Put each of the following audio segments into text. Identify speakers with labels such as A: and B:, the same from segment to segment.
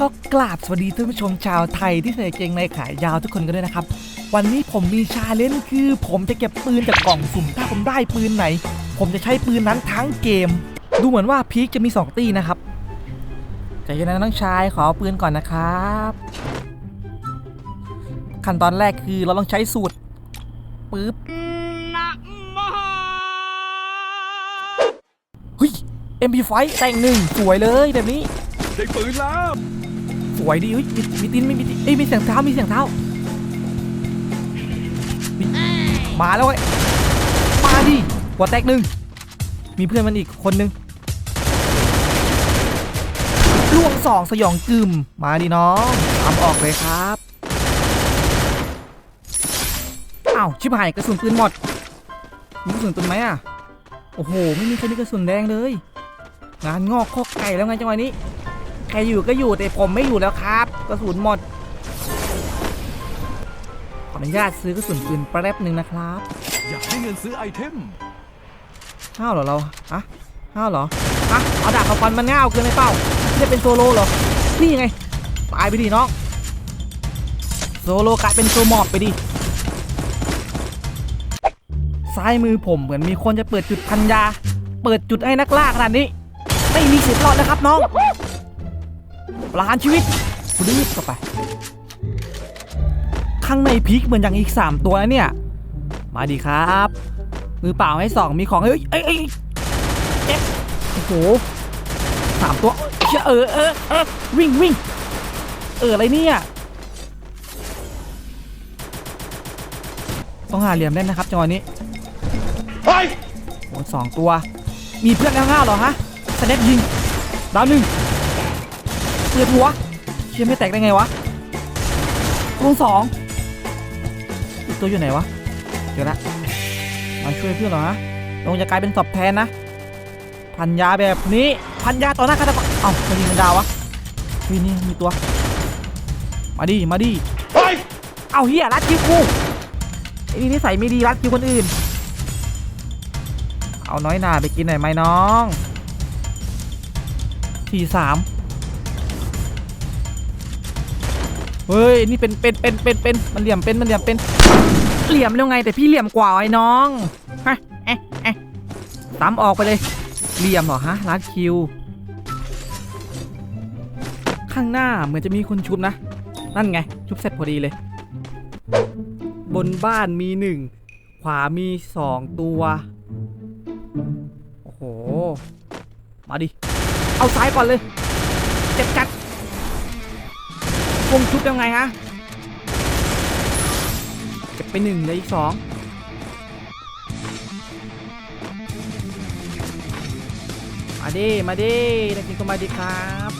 A: ก็กราบสวัสดีท่านผู้ชมชาวไทยที่ใส่เกงในขายยาวทุกคนกันด้วยนะครับ วันนี้ผมมีชาเลนจ์คือ ผมจะเก็บปืนจากกล่องสุ่มถ้าผมได้ปืนไหน ผมจะใช้ปืนนั้นทั้งเกม ดูเหมือนว่าพีคจะมี 2 ตีนะครับใจเย็นนะน้องชายขอปืนก่อนนะครับ ขั้นตอนแรกคือเราต้องใช้สูตรปึ๊บเฮ้ย MP5 แต่งหนึ่งสวยเลยแบบนี้
B: ได้ปืนแล้ว
A: สวยดีเฮ้ยมีมีตีนไม่มีตีนเอ้ยมีเสียงเท้ามีเสียงเท้ามาแล้วเว้ยมาดิหัวแตกหนึ่งมีเพื่อนมันอีกคนนึงล่วงสองสยองกึมมาดิน้องทำออกเลยครับอ้าวชิบหายกระสุนปืนหมดมีกระสุนปืนไหมอะโอ้โห ไม่มีใครมีกระสุนแดงเลย งานงอกข้อไก่แล้วไงจังหวะนี้ ใครอยู่ก็อยู่แต่ผมไม่อยู่แล้วครับกระสุนหมด ขออนุญาตซื้อกระสุนปืนแป๊บหนึ่งนะครับ
B: อยากได้เงินซื้อไอเทม
A: ห้าวเหรอเราอะห้าวเหรออะเอาดาบเขาฟันมันง่าวเกินไปเปล่าไม่ได้เป็นโซโลเหรอนี่ไงตายไปดิน้องโซโลกลายเป็นโซมอบไปดิซ้ายมือผมเหมือนมีคนจะเปิดจุดพันยา เปิดจุดให้นักล่าขนาดนี้ ไม่มีสิทธิ์รอดนะครับน้อง ประหารชีวิตรีบเข้าไป ข้างในพีคเหมือนอย่างอีก 3 ตัวนะเนี่ย มาดีครับ มือเปล่าให้สองมีของเฮ้ยเอ้ยเอ้ยเอ๊ะโอ้โหสามตัวเชี่ยเออเออเออวิ่งวิ่งเอออะไรเนี่ยต้องหาเหลี่ยมเล่นนะครับจังหวะนี้
B: เฮ้ย
A: โอ้สองตัว มีเพื่อนแล้วห้าเหรอฮะสแนปยิง ดาวหนึ่ง เปิดหัวเชี่ยไม่แตกได้ไงวะลงสองอีกตัวอยู่ไหนวะเดี๋ยวละมาช่วยเพื่อนเหรอฮะลงจะกลายเป็นศพแทนนะ พันยาแบบนี้พันยาต่อหน้าฆาตกรเอ้ามันยิงมันดาววะวินี่มีตัว มาดิมาดิ
B: เฮ้ย
A: เอ้าเฮียรัดคิวกูไอ้นี่นิสัยไม่ดีรัดคิวคนอื่น เอาน้อยหนาไปกินหน่อยไหมน้องสี่สาม เฮ้ยนี่เป็นเป็นเป็นเป็นเป็นมันเหลี่ยมเป็นมันเหลี่ยมเป็นเหลี่ยมแล้วไงแต่พี่เหลี่ยมกว่าไอ้น้องฮะเอ๊ะเอ๊ะตามออกไปเลย เหลี่ยมเหรอฮะรัดคิว ข้างหน้าเหมือนจะมีคนชุบนะ นั่นไง ชุบเสร็จพอดีเลย บนบ้านมีหนึ่งขวามีสองตัวโอ้โหมาดิ เอาซ้ายก่อนเลย เจ็บจัด วงชุบยังไงฮะเก็บไปหนึ่งเลยอีกสองมาดิมาดินักกินก็มาดิครับ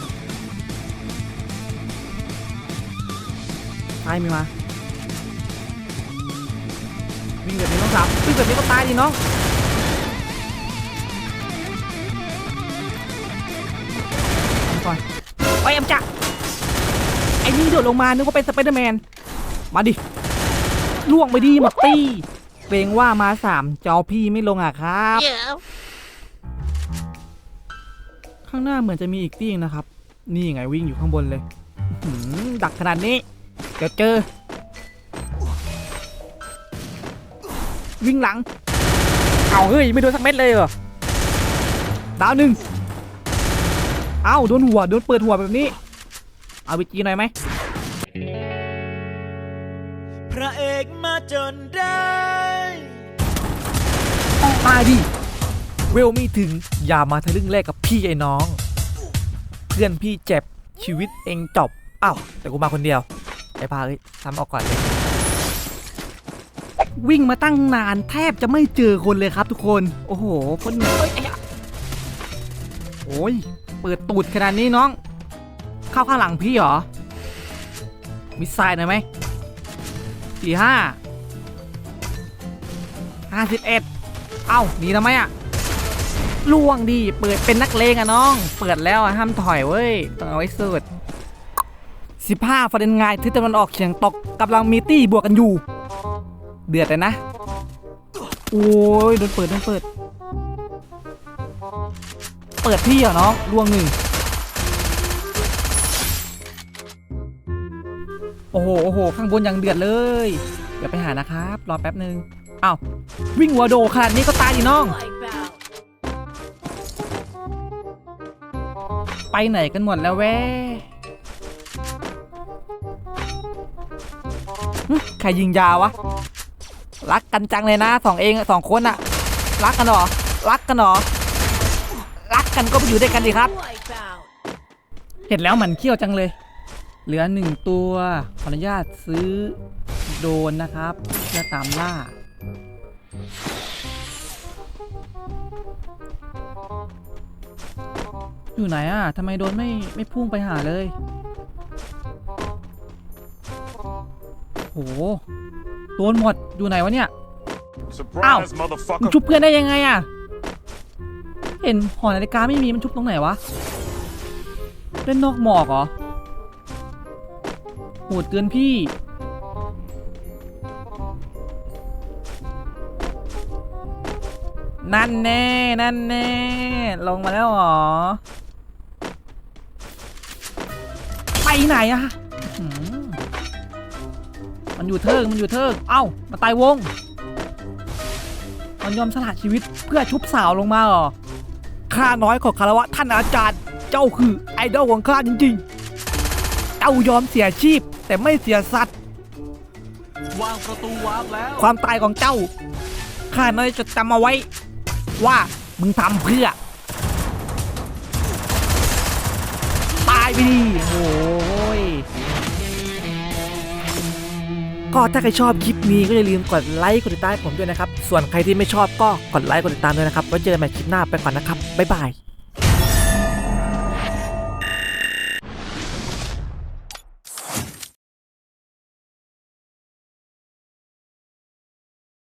A: ตายมีมาวิ่งแบบนี้ต้องสามวิ่งแบบนี้ก็ตายดิน้อง ดดลงมา นึกว่าเป็นสไปเดอร์แมน มาดิ ล่วงไปดีหมดตี้เกรงว่ามาสามจอพี่ไม่ลงอะครับ ข้างหน้าเหมือนจะมีอีกตี้นะครับ นี่ไงวิ่งอยู่ข้างบนเลยอื้อหือดักขนาดนี้ เดี๋ยวเจอ วิ่งหลัง เอาเฮ้ย ไม่โดนสักเม็ดเลยเหรอ ดาวหนึ่งเอ้าโดนหัว โดนเปิดหัวแบบนี้ เอาไปจีหน่อยไหม
C: พระเอกมาจนได้
A: มาดิ เวลไม่ถึง อย่ามาทะลึ่งแรกกับพี่ไอ้น้อง เพื่อนพี่เจ็บชีวิตเองจบอ้าวแต่กูมาคนเดียว ไอ้พาเอ้ยทำออกก่อนเลย วิ่งมาตั้งนานแทบจะไม่เจอคนเลยครับทุกคน โอ้โห คนเหนื่อยเอ้ยไอ้ยะโอ้ย เปิดตูดขนาดนี้น้อง เข้าข้างหลังพี่เหรอ มิสไซล์หน่อยไหม สี่ห้าห้าสิบเอ็ดเอ้าหนีทำไมอะล่วงดีเปิดเป็นนักเลงอะน้อง เปิดแล้วอะห้ามถอยเว้ย ต้องเอาไว้สุด15ฟาเรนไงทิศตะวันออกเฉียงตกกำลังมีตี้บวกกันอยู่ เดือดเลยนะ โอ้ยโดนเปิดโดนเปิด เปิดพี่เหรอน้องล่วงหนึ่ง โอ้โหโอ้โหข้างบนยังเดือดเลย เดี๋ยวไปหานะครับรอแป๊บหนึ่งอ้าววิ่งหัวโดขนาดนี้ก็ตายดิน้อง ไปไหนกันหมดแล้วแว้หึใครยิงยาวะ รักกันจังเลยนะสองเองสองคนอะรักกันหรอ รักกันหรอ รักกันก็ไปอยู่ด้วยกันดิครับ เห็นแล้วหมันเขี้ยวจังเลย เหลือหนึ่งตัว ขออนุญาตซื้อโดรนนะครับเพื่อตามล่า อยู่ไหนอะทำไมโดรนไม่ไม่พุ่งไปหาเลย โหโดนหมด อยู่ไหนวะเนี่ย
B: Surprise,
A: มึง
B: motherfucker.
A: ชุบเพื่อนได้ยังไงอะ เห็นหอนาฬิกาไม่มีมันชุบตรงไหนวะ เล่นนอกหมอกเหรอโหดเกินพี่ นั่นแน่ นั่นแน่ ลงมาแล้วหรอ ไปไหนอะมันอยู่เทิงมันอยู่เทิงเอ้า มาตายวง มันยอมสละชีวิตเพื่อชุบสาวลงมาหรอข้าน้อยขอคารวะท่านอาจารย์ เจ้าคือไอดอลของข้าจริง ๆ เจ้ายอมเสียชีพ แต่ไม่เสียสัตว์
B: วางประตูวาร์ปแล้ว
A: ความตายของเจ้าข้าน้อยจะจำเอาไว้ ว่ามึงทำเพื่อ ตายไปดิโอ้ยก็ถ้าใครชอบคลิปนี้ก็อย่าลืมกดไลค์กดติดตามให้ผมด้วยนะครับ ส่วนใครที่ไม่ชอบก็กดไลค์กดติดตามด้วยนะครับไว้เจอกันใหม่คลิปหน้าไปก่อนนะครับบ๊ายบาย